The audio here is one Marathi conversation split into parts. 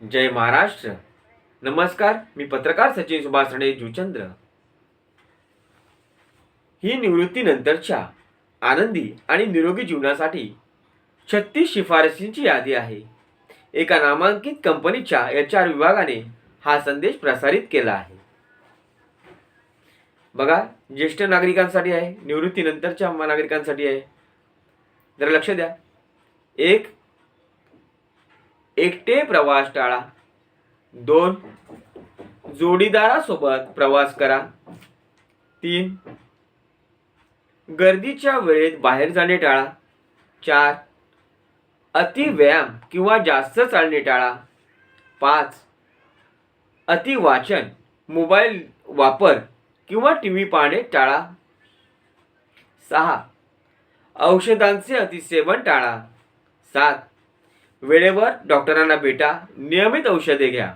जय महाराष्ट्र. नमस्कार मी पत्रकार सचिन सुभाष राणे जुचंद्र. ही निवृत्तीनंतरच्या आनंदी आणि निरोगी जीवनासाठी छत्तीस शिफारसींची यादी आहे. एका नामांकित कंपनीच्या एच आर विभागाने हा संदेश प्रसारित केला आहे. बघा ज्येष्ठ नागरिकांसाठी आहे निवृत्तीनंतरच्या नागरिकांसाठी आहे. जरा लक्ष द्या. एक एकटे प्रवास टाळा. दोन जोडीदारासोबत प्रवास करा. तीन गर्दीच्या वेळेत बाहेर जाणे टाळा. चार अति व्यायाम किंवा जास्त चालणे टाळा. पाच अति वाचन मोबाईल वापर किंवा टी व्ही पाहणे टाळा. सहा औषधांचे अतिसेवन टाळा. सात वेळेवर डॉक्टरांना भेटा नियमित औषधे घ्या.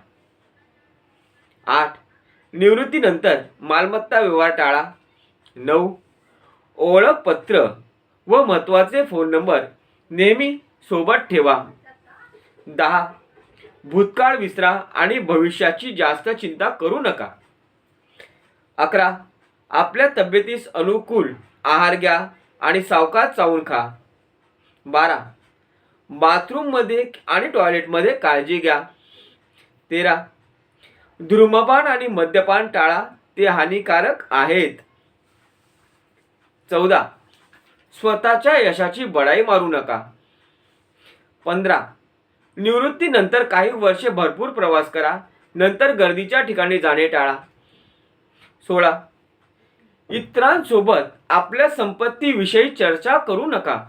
आठ निवृत्तीनंतर मालमत्ता व्यवहार टाळा. नऊ ओळखपत्र व महत्त्वाचे फोन नंबर नेहमी सोबत ठेवा. दहा भूतकाळ विसरा आणि भविष्याची जास्त चिंता करू नका. अकरा आपल्या तब्येतीस अनुकूल आहार घ्या आणि सावकाश चावून खा. बारा बाथरूममध्ये आणि टॉयलेटमध्ये काळजी घ्या. तेरा. धूम्रपान आणि मद्यपान टाळा ते हानिकारक आहेत. चौदा. स्वतःच्या यशाची बढाई मारू नका. पंधरा. निवृत्तीनंतर काही वर्षे भरपूर प्रवास करा नंतर गर्दीच्या ठिकाणी जाणे टाळा. सोळा. इतरांसोबत आपल्या संपत्तीविषयी चर्चा करू नका.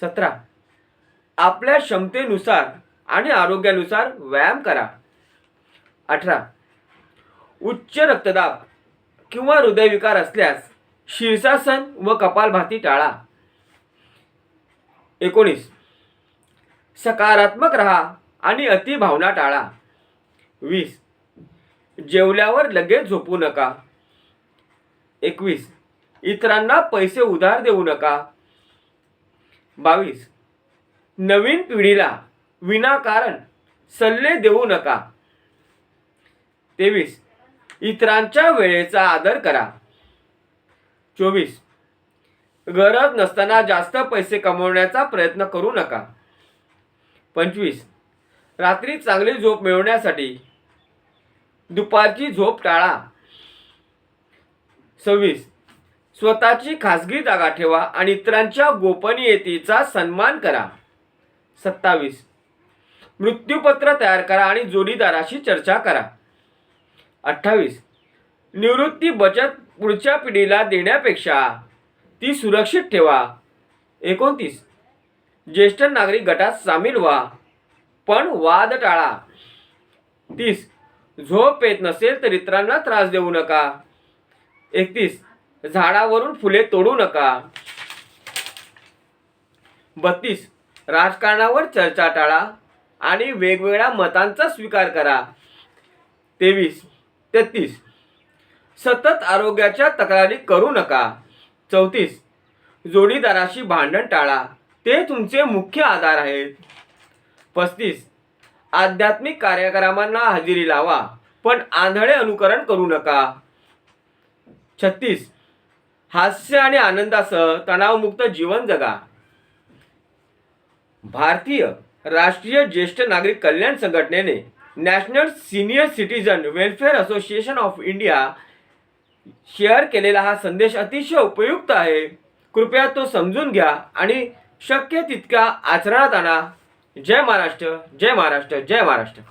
सतरा. आपल्या क्षमतेनुसार आणि आरोग्यानुसार व्यायाम करा. अठरा. उच्च रक्तदाब किंवा हृदयविकार असल्यास शीर्षासन व कपालभाती टाळा. एकोणीस. सकारात्मक राहा आणि अतिभावना टाळा. वीस. जेवल्यावर लगेच झोपू नका. एकवीस. इतरांना पैसे उधार देऊ नका. बावीस. नवीन पिढीला विनाकारण सल्ले देऊ नका. तेवीस. इतरांच्या वेळेचा आदर करा. चोवीस. गरज नसताना जास्त पैसे कमवण्याचा प्रयत्न करू नका. पंचवीस. रात्री चांगली झोप मिळवण्यासाठी दुपारची झोप टाळा. सव्वीस. स्वतःची खासगी जागा ठेवा आणि इतरांच्या गोपनीयतेचा सन्मान करा. सत्तावीस. मृत्यूपत्र तयार करा आणि जोडीदाराशी चर्चा करा. अठ्ठावीस. निवृत्ती बचत पुढच्या पिढीला देण्यापेक्षा ती सुरक्षित ठेवा. एकोणतीस. ज्येष्ठ नागरिक गटात सामील व्हा पण वाद टाळा. तीस. झोप येत नसेल तर इतरांना त्रास देऊ नका. एकतीस. झाडावरून फुले तोडू नका. बत्तीस. राजकारणावर चर्चा टाळा आणि वेगवेगळ्या मतांचा स्वीकार करा. तेवीस तेहतीस. सतत आरोग्याच्या तक्रारी करू नका. चौतीस जोडीदाराशी भांडण टाळा. ते तुमचे मुख्य आधार आहेत. पस्तीस आध्यात्मिक कार्यक्रमांना हजेरी लावा पण आंधळे अनुकरण करू नका. छत्तीस हास्य आणि आनंदासह तणावमुक्त जीवन जगा. भारतीय राष्ट्रीय ज्येष्ठ नागरिक कल्याण संघटनेने national senior citizen welfare association of India share केलेला हा संदेश अतिशय उपयुक्त आहे. कृपया तो समजून घ्या आणि शक्य तितक्या आचरणात आणा. जय महाराष्ट्र जय महाराष्ट्र जय महाराष्ट्र.